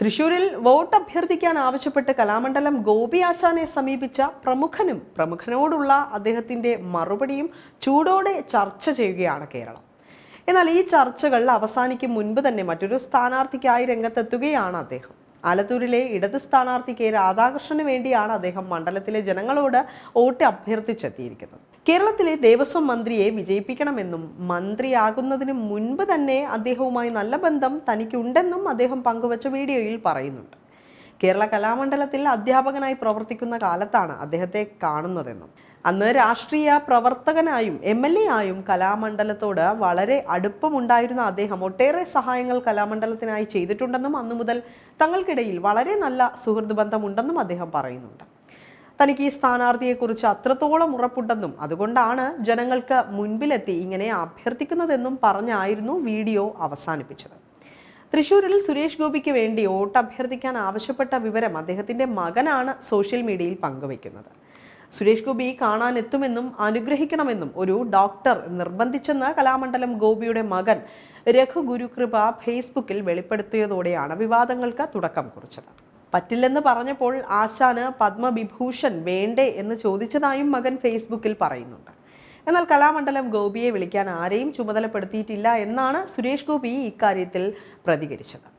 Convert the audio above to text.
തൃശൂരിൽ വോട്ട് അഭ്യർത്ഥിക്കാൻ ആവശ്യപ്പെട്ട് കലാമണ്ഡലം ഗോപി ആശാനെ സമീപിച്ച പ്രമുഖനും പ്രമുഖനോടുള്ള അദ്ദേഹത്തിന്റെ മറുപടിയും ചൂടോടെ ചർച്ച ചെയ്യുകയാണ് കേരളം. എന്നാൽ ഈ ചർച്ചകൾ അവസാനിക്കും മുൻപ് തന്നെ മറ്റൊരു സ്ഥാനാർത്ഥിക്കായി രംഗത്തെത്തുകയാണ് അദ്ദേഹം. ആലത്തൂരിലെ ഇടത് സ്ഥാനാർത്ഥി കെ രാധാകൃഷ്ണന് വേണ്ടിയാണ് അദ്ദേഹം മണ്ഡലത്തിലെ ജനങ്ങളോട് വോട്ട് അഭ്യർത്ഥിച്ചെത്തിയിരിക്കുന്നത്. കേരളത്തിലെ ദേവസ്വം മന്ത്രിയെ വിജയിപ്പിക്കണമെന്നും മന്ത്രിയാകുന്നതിന് മുൻപ് തന്നെ അദ്ദേഹവുമായി നല്ല ബന്ധം തനിക്കുണ്ടെന്നും അദ്ദേഹം പങ്കുവച്ച വീഡിയോയിൽ പറയുന്നുണ്ട്. കേരള കലാമണ്ഡലത്തിൽ അധ്യാപകനായി പ്രവർത്തിക്കുന്ന കാലത്താണ് അദ്ദേഹത്തെ കാണുന്നതെന്നും അന്ന് രാഷ്ട്രീയ പ്രവർത്തകനായും എം എൽ എ ആയും കലാമണ്ഡലത്തോട് വളരെ അടുപ്പമുണ്ടായിരുന്ന അദ്ദേഹം ഒട്ടേറെ സഹായങ്ങൾ കലാമണ്ഡലത്തിനായി ചെയ്തിട്ടുണ്ടെന്നും അന്നു മുതൽ തങ്ങൾക്കിടയിൽ വളരെ നല്ല സുഹൃത്ത് ബന്ധമുണ്ടെന്നും അദ്ദേഹം പറയുന്നുണ്ട്. തനിക്ക് ഈ സ്ഥാനാർത്ഥിയെക്കുറിച്ച് അത്രത്തോളം ഉറപ്പുണ്ടെന്നും അതുകൊണ്ടാണ് ജനങ്ങൾക്ക് മുൻപിലെത്തി ഇങ്ങനെ അഭ്യർത്ഥിക്കുന്നതെന്നും പറഞ്ഞായിരുന്നു വീഡിയോ അവസാനിപ്പിച്ചത്. തൃശൂരിൽ സുരേഷ് ഗോപിക്ക് വേണ്ടി വോട്ട് അഭ്യർത്ഥിക്കാൻ ആവശ്യപ്പെട്ട വിവരം അദ്ദേഹത്തിന്റെ മകനാണ് സോഷ്യൽ മീഡിയയിൽ പങ്കുവയ്ക്കുന്നത്. സുരേഷ് ഗോപി കാണാനെത്തുമെന്നും അനുഗ്രഹിക്കണമെന്നും ഒരു ഡോക്ടർ നിർബന്ധിച്ചെന്ന് കലാമണ്ഡലം ഗോപിയുടെ മകൻ രഘു ഗുരുകൃപ ഫേസ്ബുക്കിൽ വെളിപ്പെടുത്തിയതോടെയാണ് വിവാദങ്ങൾക്ക് തുടക്കം കുറിച്ചത്. പറ്റില്ലെന്ന് പറഞ്ഞപ്പോൾ ആശാന് പത്മവിഭൂഷൺ വേണ്ടേ എന്ന് ചോദിച്ചതായും മകൻ ഫേസ്ബുക്കിൽ പറയുന്നുണ്ട്. എന്നാൽ കലാമണ്ഡലം ഗോപിയെ വിളിക്കാൻ ആരെയും ചുമതലപ്പെടുത്തിയിട്ടില്ല എന്നാണ് സുരേഷ് ഗോപി ഇക്കാര്യത്തിൽ പ്രതികരിച്ചത്.